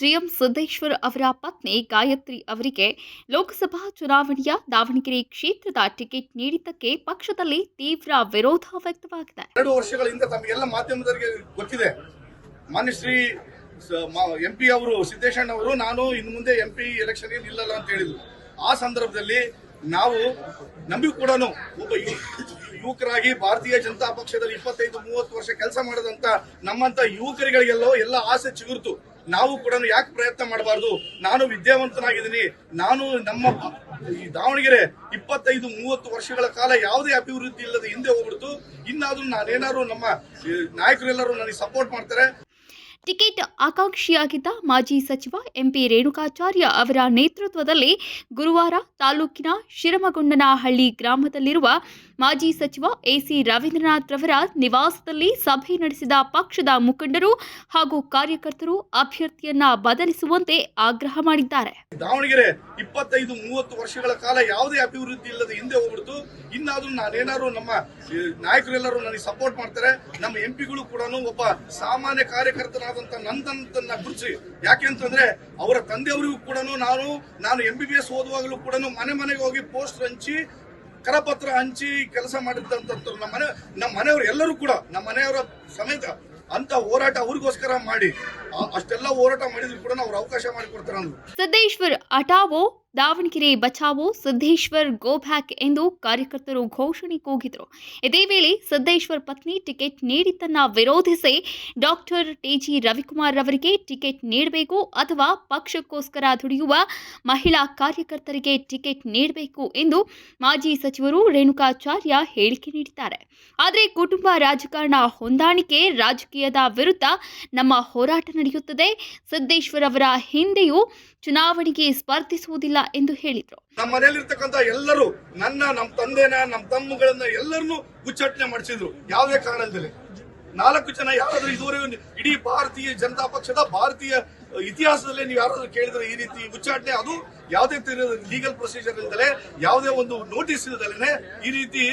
GM Siddeshwar ಅವರ ಪತ್ನಿ ಗಾಯತ್ರಿ ಅವರಿಗೆ ಲೋಕಸಭಾ ಚುನಾವಣೆಯ ದಾವಣಗೆರೆ ಕ್ಷೇತ್ರದ ಟಿಕೆಟ್ ನೀಡಿದ್ದಕ್ಕೆ ಪಕ್ಷದಲ್ಲಿ ತೀವ್ರ ವಿರೋಧ ವ್ಯಕ್ತವಾಗಿದೆ. ಎರಡು ವರ್ಷಗಳ ಹಿಂದೆ ತಮಗೆಲ್ಲ ಮಾಧ್ಯಮದವರಿಗೆ ಗೊತ್ತಿದೆ. ಮಾನ್ಯ ಶ್ರೀ ಎಂ ಪಿ ಅವರು, ಸಿದ್ದೇಶಣ್ಣ ಅವರು, ನಾನು ಇನ್ನು ಮುಂದೆ ಎಂ ಪಿ ಎಲೆಕ್ಷನ್ಗೆ ನಿಲ್ಲಲ್ಲ ಅಂತ ಹೇಳಿದ್ರು. ಆ ಸಂದರ್ಭದಲ್ಲಿ ನಾವು ನಂಬಿ ಕೂಡ ಒಬ್ಬ ಯುವಕರಾಗಿ ಭಾರತೀಯ ಜನತಾ ಪಕ್ಷದಲ್ಲಿ ಇಪ್ಪತ್ತೈದು, ಮೂವತ್ತು ವರ್ಷ ಕೆಲಸ ಮಾಡದಂತ ನಮ್ಮಂತ ಯುವಕರಿಗಳಿಗೆಲ್ಲೋ ಎಲ್ಲ ಆಸೆ ಚಿಗುರ್ತು. ನಾವು ಕೂಡ ಯಾಕೆ ಪ್ರಯತ್ನ ಮಾಡಬಾರದು? ನಾನು ವಿದ್ಯಾವಂತನಾಗಿದ್ದೀನಿ. ನಾನು ನಮ್ಮ ಈ ದಾವಣಗೆರೆ ಇಪ್ಪತ್ತೈದು, ಮೂವತ್ತು ವರ್ಷಗಳ ಕಾಲ ಯಾವುದೇ ಅಭಿವೃದ್ಧಿ ಇಲ್ಲದೆ ಹಿಂದೆ ಹೋಗ್ಬಿಡ್ತು. ಇನ್ನಾದ್ರೂ ನಾನೇನಾದ್ರು ನಮ್ಮ ನಾಯಕರೆಲ್ಲರೂ ನನಗೆ ಸಪೋರ್ಟ್ ಮಾಡ್ತಾರೆ. ಟಿಕೆಟ್ ಆಕಾಂಕ್ಷಿಯಾಗಿದ್ದ ಮಾಜಿ ಸಚಿವ ಎಂಪಿ ರೇಣುಕಾಚಾರ್ಯ ಅವರ ನೇತೃತ್ವದಲ್ಲಿ ಗುರುವಾರ ತಾಲೂಕಿನ ಶಿರಮಗೊಂಡನಹಳ್ಳಿ ಗ್ರಾಮದಲ್ಲಿರುವ ಮಾಜಿ ಸಚಿವ ಎಸಿ ರವೀಂದ್ರನಾಥ್ ರವರ ನಿವಾಸದಲ್ಲಿ ಸಭೆ ನಡೆಸಿದ ಪಕ್ಷದ ಮುಖಂಡರು ಹಾಗೂ ಕಾರ್ಯಕರ್ತರು ಅಭ್ಯರ್ಥಿಯನ್ನ ಬದಲಿಸುವಂತೆ ಆಗ್ರಹ ಮಾಡಿದ್ದಾರೆ. ದಾವಣಗೆರೆ ಇಪ್ಪತ್ತೈದು ಮೂವತ್ತು ವರ್ಷಗಳ ಕಾಲ ಯಾವುದೇ ಅಭಿವೃದ್ಧಿ ಇಲ್ಲದೆ ಹಿಂದೆ ಹೋಗ್ಬಿಡ್ತು. ಇನ್ನಾದ್ರೂ ನಾನೇನಾದ್ರು ನಮ್ಮ ನಾಯಕರೆಲ್ಲರೂ ನನಗೆ ಸಪೋರ್ಟ್ ಮಾಡ್ತಾರೆ. ನಮ್ಮ ಎಂಪಿಗಳು ಕೂಡ ಒಬ್ಬ ಸಾಮಾನ್ಯ ಕಾರ್ಯಕರ್ತನಾದಂತ ನಂದನ್ನ ಗುರುಸಿ ಯಾಕೆಂತಂದ್ರೆ ಅವರ ತಂದೆಯವರಿಗೂ ಕೂಡ ನಾನು ನಾನು ಎಂ ಬಿ ಬಿ ಎಸ್ ಓದುವಾಗಲೂ ಕೂಡ ಮನೆ ಮನೆಗೆ ಹೋಗಿ ಪೋಸ್ಟ್ ಹಂಚಿ, ಕರಪತ್ರ ಹಂಚಿ ಕೆಲಸ ಮಾಡಿದ್ದಂತ ನಮ್ಮ ಮನೆ, ನಮ್ಮ ಮನೆಯವರು ಎಲ್ಲರೂ ಕೂಡ, ನಮ್ಮ ಮನೆಯವರ ಸಮೇತ ಅಂತ ಹೋರಾಟ ಅವ್ರಿಗೋಸ್ಕರ ಮಾಡಿ ಅಷ್ಟೆಲ್ಲ ಹೋರಾಟ ಮಾಡಿದ್ರು ಕೂಡ ಅವ್ರು ಅವಕಾಶ ಮಾಡಿಕೊಡ್ತಾರೆ ಸಿದ್ದೇಶ್ವರ್, ಅಟಾವೋ ದಾವಣಗೆರೆ ಬಚಾವೋ ಸಿದ್ದೇಶ್ವರ್ ಗೋ ಬ್ಯಾಕ್ ಎಂದು ಕಾರ್ಯಕರ್ತರು ಘೋಷಣೆ ಕೂಗಿದರು. ಇದೇ ವೇಳೆ ಸಿದ್ದೇಶ್ವರ್ ಪತ್ನಿ ಟಿಕೆಟ್ ನೀಡಿದ್ದನ್ನು ವಿರೋಧಿಸಿ ಡಾಕ್ಟರ್ ಟಿಜಿ ರವಿಕುಮಾರ್ ಅವರಿಗೆ ಟಿಕೆಟ್ ನೀಡಬೇಕು ಅಥವಾ ಪಕ್ಷಕ್ಕೋಸ್ಕರ ದುಡಿಯುವ ಮಹಿಳಾ ಕಾರ್ಯಕರ್ತರಿಗೆ ಟಿಕೆಟ್ ನೀಡಬೇಕು ಎಂದು ಮಾಜಿ ಸಚಿವರು ರೇಣುಕಾಚಾರ್ಯ ಹೇಳಿಕೆ ನೀಡಿದ್ದಾರೆ. ಆದರೆ ಕುಟುಂಬ ರಾಜಕಾರಣ ಹೊಂದಾಣಿಕೆ ರಾಜಕೀಯದ ವಿರುದ್ಧ ನಮ್ಮ ಹೋರಾಟ ನಡೆಯುತ್ತದೆ. ಸಿದ್ದೇಶ್ವರ್ ಅವರ ಹಿಂದೆಯೂ ಚುನಾವಣೆಗೆ ಸ್ಪರ್ಧಿಸುವುದಿಲ್ಲ. ಎಂದು ಹೇಳಿದರು. ನಮ್ಮ ಮನೆಯಲ್ಲಿರ್ತಕ್ಕಂಥ ಎಲ್ಲರೂ ನನ್ನ ನಮ್ಮ ತಂದೆನ ನಮ್ಮ ತಮ್ಮಗಳನ್ನ ಎಲ್ಲರನ್ನೂ ಉಚ್ಚಾಟನೆ ಮಾಡಿಸಿದ್ರು. ಯಾವುದೇ ಕಾರಣದಲ್ಲಿ. ನಾಲ್ಕು ಜನ ಯಾರಾದ್ರೂ ಇದುವರೆಗೂ ಇಡೀ ಭಾರತೀಯ ಜನತಾ ಪಕ್ಷದ, ಭಾರತೀಯ ಇತಿಹಾಸದಲ್ಲಿ ನೀವು ಯಾರಾದ್ರೂ ಕೇಳಿದ್ರೆ ಈ ರೀತಿ ಉಚ್ಚಾಟನೆ, ಅದು ಯಾವುದೇ ಲೀಗಲ್ ಪ್ರೊಸೀಜರ್ ಇಲ್ದಲೆ ಯಾವುದೇ ಒಂದು ನೋಟಿಸ್ ಇಲ್ದಲೆ ಈ ರೀತಿ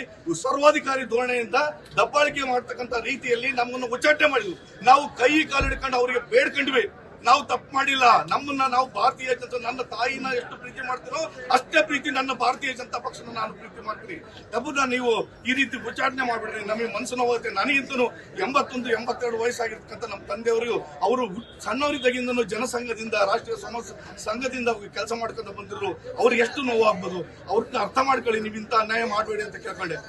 ಸರ್ವಾಧಿಕಾರಿ ಧೋರಣೆಯಿಂದ ದಬ್ಬಾಳಿಕೆ ಮಾಡತಕ್ಕಂತ ರೀತಿಯಲ್ಲಿ ನಮ್ಮನ್ನು ಉಚ್ಚಾಟನೆ ಮಾಡಿದ್ರು. ನಾವು ಕೈ, ಕಾಲು ಹಿಡ್ಕೊಂಡು ಅವರಿಗೆ ಬೇಡ್ಕೊಂಡ್ವಿ. ನಾವು ತಪ್ಪು ಮಾಡಿಲ್ಲ. ನಮ್ಮನ್ನ ನಾವು ಭಾರತೀಯ ಜನತಾ, ನನ್ನ ತಾಯಿನ ಎಷ್ಟು ಪ್ರೀತಿ ಮಾಡ್ತೀರೋ ಅಷ್ಟೇ ಪ್ರೀತಿ ನನ್ನ ಭಾರತೀಯ ಜನತಾ ಪಕ್ಷನ ನಾನು ಪ್ರೀತಿ ಮಾಡ್ತೀನಿ. ತಪ್ಪನ್ನ ನೀವು ಈ ರೀತಿ ಉಚ್ಚಾಟನೆ ಮಾಡ್ಬಿಡ್ರಿ. ನಮಗೆ ಮನಸ್ಸು ನೋವುತ್ತೆ ನನಗಿಂತೂ ಎಂಬತ್ತೊಂದು, ಎಂಬತ್ತೆರಡು ವಯಸ್ಸಾಗಿರ್ತಕ್ಕಂಥ ನಮ್ಮ ತಂದೆಯವರು, ಅವರು ಸಣ್ಣವರಿದ್ದಾಗಿಂದನೂ ಜನಸಂಘದಿಂದ, ರಾಷ್ಟ್ರೀಯ ಸಮಾಜ ಸಂಘದಿಂದ ಕೆಲಸ ಮಾಡ್ಕೊಂಡು ಬಂದಿದ್ರು. ಅವ್ರಿಗೆ ಎಷ್ಟು ನೋವು ಆಗ್ಬೋದು ಅವ್ರನ್ನ ಅರ್ಥ ಮಾಡ್ಕೊಳ್ಳಿ ನೀವು ಇಂಥ ಅನ್ಯಾಯ ಮಾಡಬೇಡಿ ಅಂತ ಕೇಳ್ಕೊಂಡೆ.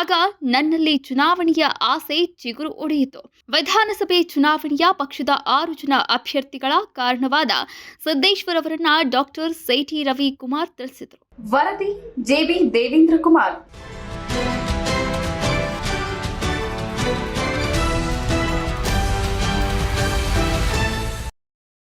ಆಗ ನನ್ನಲ್ಲಿ ಚುನಾವಣೆಯ ಆಸೆ ಚಿಗುರು ಒಡೆಯಿತು. ವಿಧಾನಸಭೆ ಚುನಾವಣೆಯ ಪಕ್ಷದ ಆರು ಜನ ಅಭ್ಯರ್ಥಿಗಳ ಕಾರಣವಾದ ಸಿದ್ದೇಶ್ವರ್ ಅವರನ್ನ ಡಾಕ್ಟರ್ ಸೇಠಿ ರವಿ ಕುಮಾರ್ ತಿಳಿಸಿದರು. ವರದಿ ಜೆಬಿ ದೇವೇಂದ್ರ ಕುಮಾರ್.